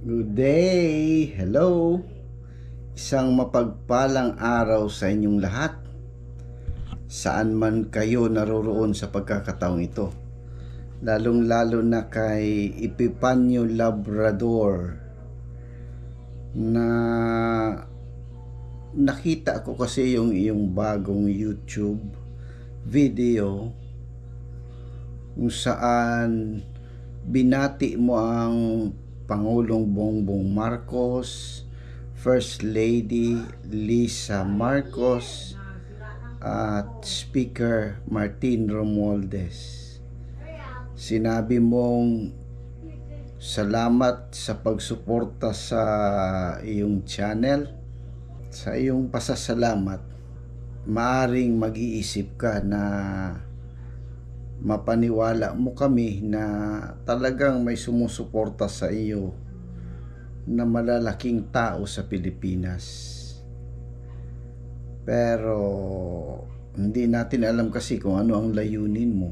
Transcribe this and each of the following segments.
Good day! Hello! Isang mapagpalang araw sa inyong lahat. Saan man kayo naroroon sa pagkakataong ito. Lalong-lalo na kay Epipanyo Labrador na nakita ko kasi yung iyong bagong YouTube video kung saan binati mo ang Pangulong Bongbong Marcos, First Lady Lisa Marcos, at Speaker Martin Romualdez. Sinabi mong salamat sa pagsuporta sa iyong channel, sa iyong pasasalamat, maaring mag-iisip ka na mapaniwala mo kami na talagang may sumusuporta sa iyo na malalaking tao sa Pilipinas. Pero hindi natin alam kasi kung ano ang layunin mo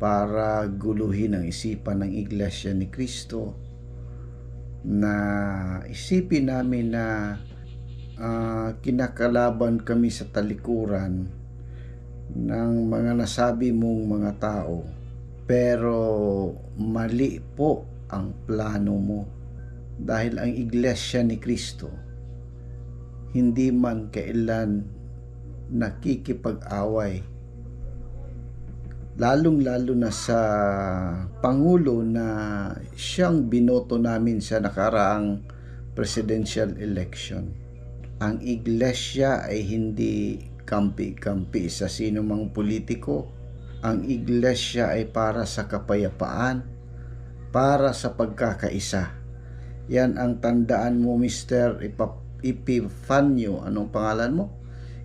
para guluhin ang isipan ng Iglesia ni Kristo na isipin namin na uh, kinakalaban kami sa talikuran ng mga nasabi mong mga tao pero mali po ang plano mo dahil ang iglesia ni Kristo hindi man kailan nakikipag-away lalong lalo na sa Pangulo na siyang binoto namin sa nakaraang presidential election. Ang iglesia ay hindi kampi-kampi sa sino mang politiko. Ang iglesia ay para sa kapayapaan, para sa pagkakaisa. Yan ang tandaan mo, Mr. Epifanio. Anong pangalan mo?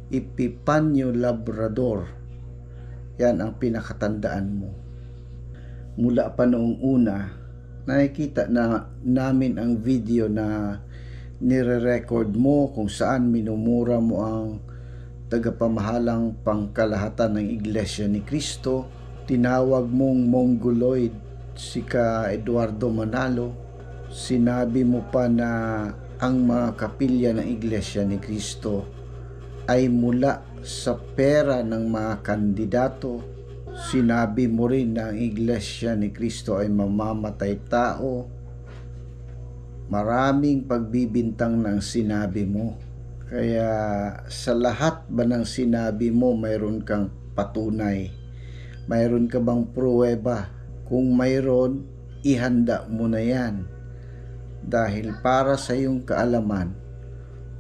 Epifanio Labrador. Yan ang pinakatandaan mo. Mula pa noong una, nakikita na namin ang video na nire-record mo kung saan minumura mo ang tagapamahalang pangkalahatan ng Iglesia ni Kristo, tinawag mong Mongoloid si ka Eduardo Manalo, sinabi mo pa na ang mga kapilya ng Iglesia ni Kristo ay mula sa pera ng mga kandidato. Sinabi mo rin na ang Iglesia ni Kristo ay mamamatay tao. Maraming pagbibintang ng sinabi mo kaya sa lahat ba ng sinabi mo mayroon kang patunay? Mayroon ka bang pruweba? Kung mayroon, ihanda mo na yan. Dahil para sa iyong kaalaman,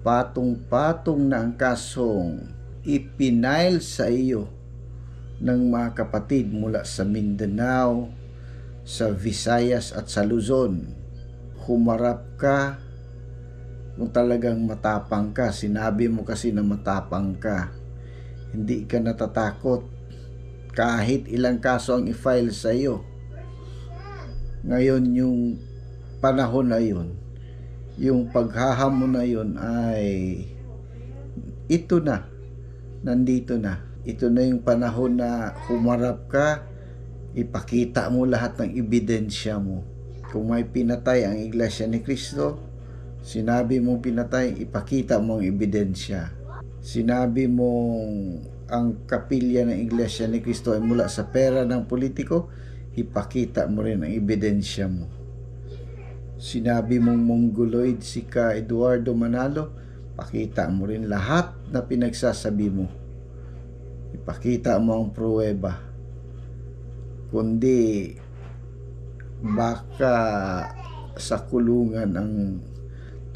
patong-patong na ang kasong ipinail sa iyo ng mga kapatid mula sa Mindanao, sa Visayas at sa Luzon. Humarap ka kung talagang matapang ka, sinabi mo kasi na matapang ka, hindi ka natatakot kahit ilang kaso ang i-file sa iyo. Ngayon yung panahon na yun, yung paghahamon na yun ay ito na, nandito na. Ito na yung panahon na humarap ka, ipakita mo lahat ng ebidensya mo. Kung may pinatay ang Iglesia ni Kristo, Sinabi mong pinatay, ipakita mo ang ebidensya. Sinabi mong ang kapilya ng Iglesia ni Kristo ay mula sa pera ng politiko, ipakita mo rin ang ebidensya mo. Sinabi mong mongoloid si ka Eduardo Manalo, pakita mo rin lahat na pinagsasabi mo. Ipakita mo ang pruweba. Kundi baka sa kulungan ang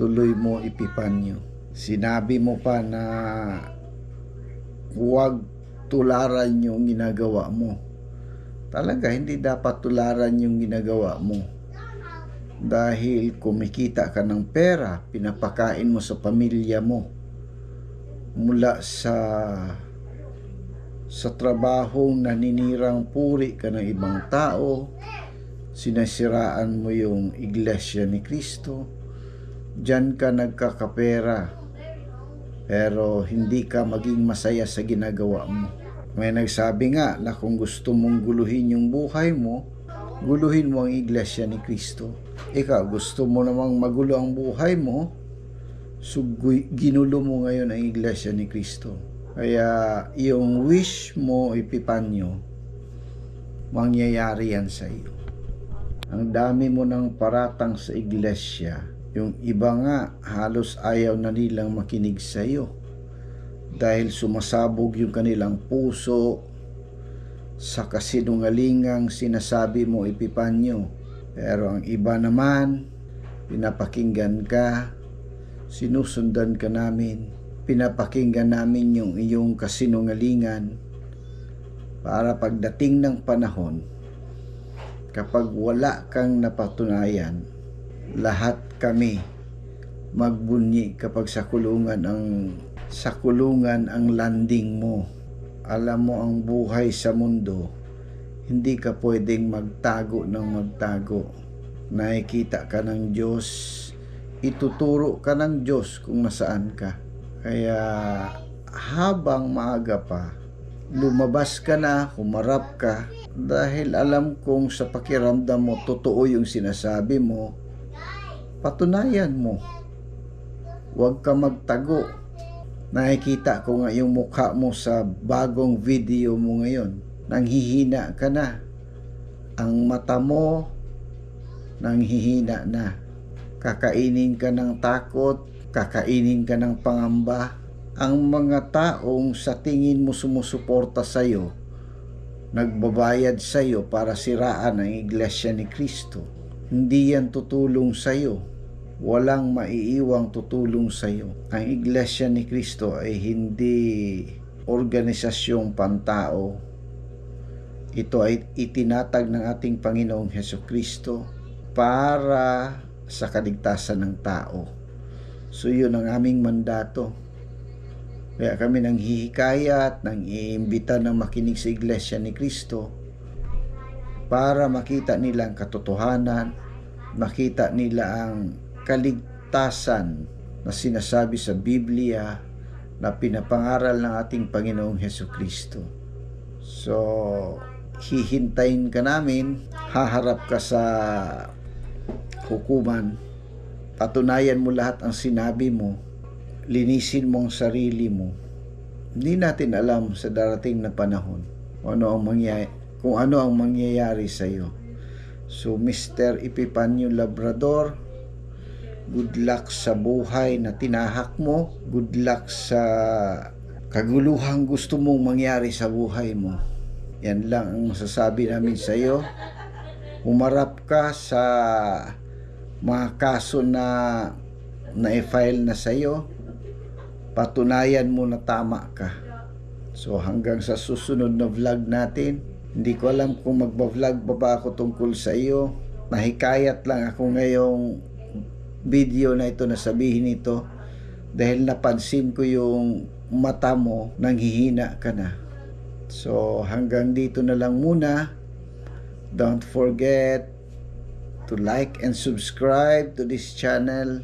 tuloy mo ipipanyo. Sinabi mo pa na huwag tularan yung ginagawa mo. Talaga, hindi dapat tularan yung ginagawa mo. Dahil kumikita ka ng pera, pinapakain mo sa pamilya mo. Mula sa sa trabahong naninirang puri ka ng ibang tao, sinasiraan mo yung iglesia ni Kristo, Diyan ka nagkakapera pero hindi ka maging masaya sa ginagawa mo. May nagsabi nga na kung gusto mong guluhin yung buhay mo, Guluhin mo ang iglesia ni Kristo. Ikaw, gusto mo namang magulo ang buhay mo, so ginulo mo ngayon ang iglesia ni Kristo. Kaya yung wish mo, Epipanyo, mangyayari yan sa iyo. Ang dami mo ng paratang sa iglesia. Yung iba nga, halos ayaw na nilang makinig sa iyo. Dahil sumasabog yung kanilang puso sa kasinungalingang sinasabi mo, Epipanyo. Pero ang iba naman, pinapakinggan ka, sinusundan ka namin, pinapakinggan namin yung iyong kasinungalingan para pagdating ng panahon, kapag wala kang napatunayan, lahat kami magbunyi kapag sa kulungan ang sa kulungan ang landing mo. Alam mo ang buhay sa mundo, hindi ka pwedeng magtago ng magtago. Nakikita ka ng Diyos, ituturo ka ng Diyos kung nasaan ka. Kaya habang maaga pa, lumabas ka na, humarap ka, dahil alam kong sa pakiramdam mo, totoo yung sinasabi mo, patunayan mo. Huwag ka magtago. Nakikita ko nga yung mukha mo sa bagong video mo ngayon. Nanghihina ka na. Ang mata mo, nanghihina na. Kakainin ka ng takot, kakainin ka ng pangamba. Ang mga taong sa tingin mo sumusuporta sa iyo, nagbabayad sa iyo para siraan ang iglesia ni Kristo. Hindi yan tutulong sa iyo. Walang maiiwang tutulong sa iyo. Ang iglesia ni Kristo ay hindi organisasyong pantao. Ito ay itinatag ng ating Panginoong Heso Kristo para sa kaligtasan ng tao. So yun ang aming mandato. Kaya kami nang hihikayat, nang iimbita ng makinig sa Iglesia ni Kristo para makita nila ang katotohanan, makita nila ang kaligtasan na sinasabi sa Biblia na pinapangaral ng ating Panginoong Heso Kristo. So, hihintayin ka namin, haharap ka sa hukuman, patunayan mo lahat ang sinabi mo, linisin mo ang sarili mo. Hindi natin alam sa darating na panahon kung ano ang mangyayari, kung ano ang mangyayari sa iyo. So, Mr. Epipanyo Labrador, good luck sa buhay na tinahak mo. Good luck sa kaguluhang gusto mong mangyari sa buhay mo. Yan lang ang masasabi namin sa iyo. Umarap ka sa mga kaso na na-file na sa iyo. Patunayan mo na tama ka. So hanggang sa susunod na vlog natin, hindi ko alam kung magba-vlog pa ba ako tungkol sa iyo. Nahikayat lang ako ngayong video na ito na sabihin ito dahil napansin ko yung mata mo nanghihina ka na. So hanggang dito na lang muna. Don't forget to like and subscribe to this channel.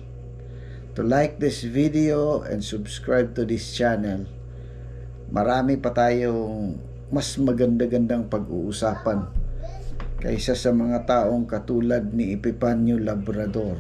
To like this video and subscribe to this channel. Marami pa tayong mas maganda-gandang pag-uusapan kaysa sa mga taong katulad ni Epipanyo Labrador.